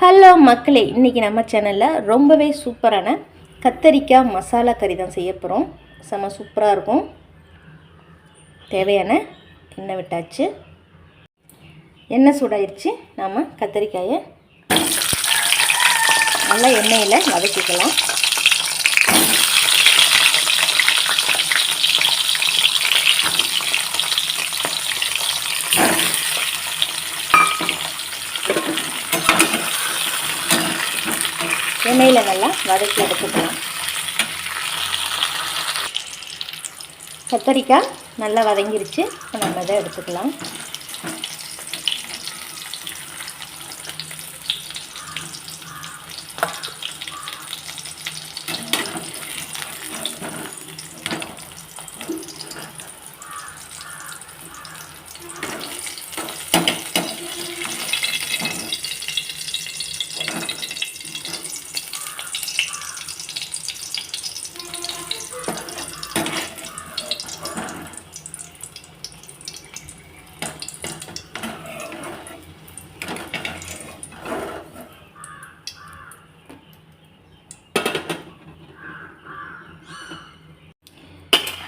Hello மக்களே. இன்றைக்கி நம்ம சேனலில் ரொம்பவே சூப்பரான கத்தரிக்காய் மசாலா கறி தான் செய்ய போகிறோம் செம்ம சூப்பராக இருக்கும். தேவையான எண்ணெய் விட்டாச்சு. எண்ணெய் சூடாயிருச்சு. நாம் கத்தரிக்காயை நல்லா எண்ணெயில் வதக்கிக்கலாம். எண்ணெயில் நல்லா வதக்கி எடுத்துக்கலாம். கத்தரிக்காய் நல்லா வதங்கிருச்சு. இப்போ நம்ம இதை எடுத்துக்கலாம்.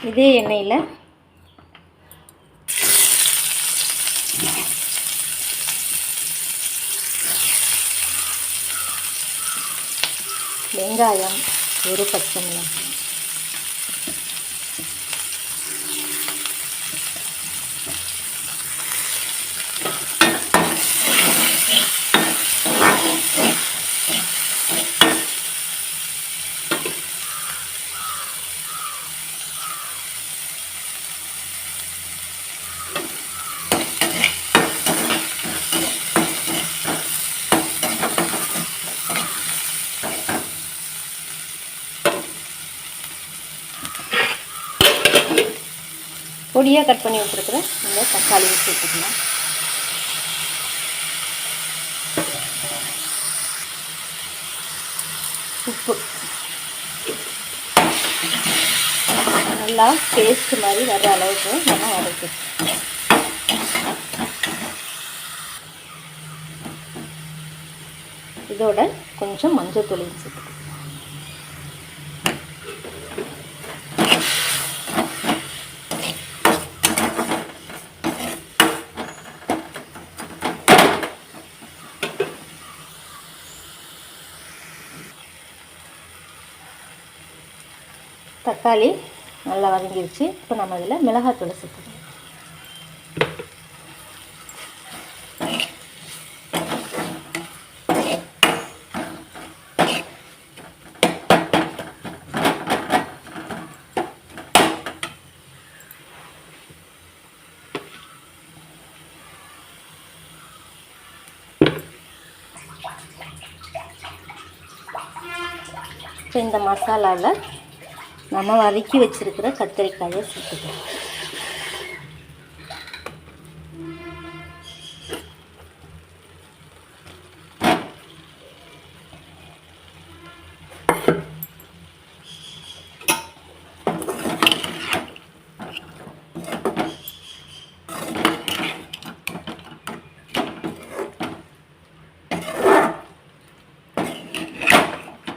இதே எண்ணெயில். வெங்காயம் ஒரு பச்சை மிளகாய். பொடியாக கட் பண்ணி வச்சுருக்கிறேன். இந்த தக்காளியை சேர்த்துக்கலாம் உப்பு. நல்லா பேஸ்ட் மாதிரி வர்ற அளவுக்கு நம்ம வரைக்கும் இதோட கொஞ்சம் மஞ்சள் தூளையும் சேர்த்துக்கலாம். தக்காளி நல்லா வதங்கிடுச்சு இப்போ நம்ம இதில் மிளகாத்தூளை சேர்த்துக்கலாம். இப்போ இந்த மசாலாவில் நம்ம வதக்கி வச்சிருக்கிற கத்திரிக்காயை சேர்த்துக்கலாம்.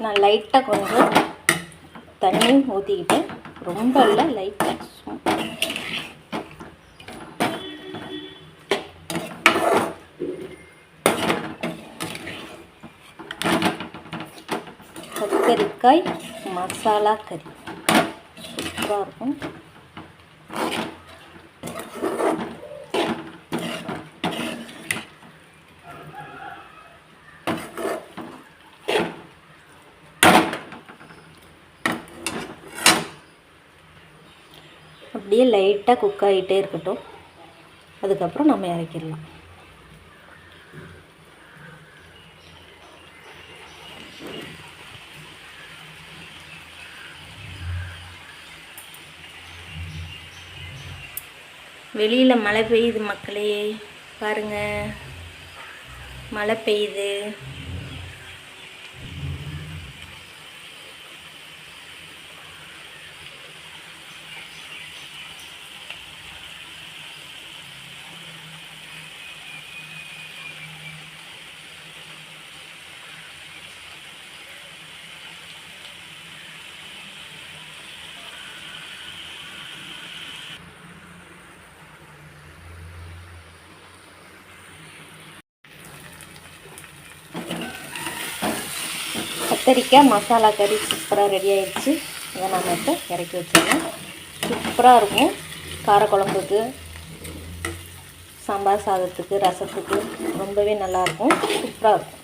நான் லைட்டாக கொஞ்சம் தண்ணியும் ஊற்றிக்கிட்டு ரொம்ப இல்லை லைட்டாக கத்தரிக்காய் மசாலா கறி. சூப்பராக இருக்கும். அப்படியே லைட்டாக குக் ஆகிட்டே இருக்கட்டும். அதுக்கப்புறம் நம்ம இறக்கிடலாம். வெளியில் மழை பெய்யுது மக்களே பாருங்கள் மழை பெய்யுது. கத்தரிக்காய் மசாலா கறி சூப்பராக ரெடி ஆயிடுச்சு. இதை நம்ம இப்போ இறக்கி வச்சிடலாம். சூப்பராக இருக்கும். காரக்குழம்புக்கு சாம்பார் சாதத்துக்கு ரசத்துக்கு ரொம்பவே நல்லாயிருக்கும் சூப்பராக இருக்கும்.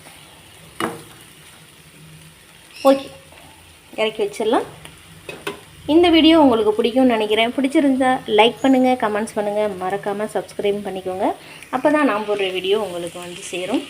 ஓகே இறக்கி வச்சிடலாம். இந்த வீடியோ உங்களுக்கு பிடிக்கும்னு நினைக்கிறேன். பிடிச்சிருந்தா லைக் பண்ணுங்கள் கமெண்ட்ஸ் பண்ணுங்கள் மறக்காமல் சப்ஸ்கிரைப் பண்ணிக்கோங்க. அப்போ தான் நான் போடுற வீடியோ உங்களுக்கு வந்து சேரும்.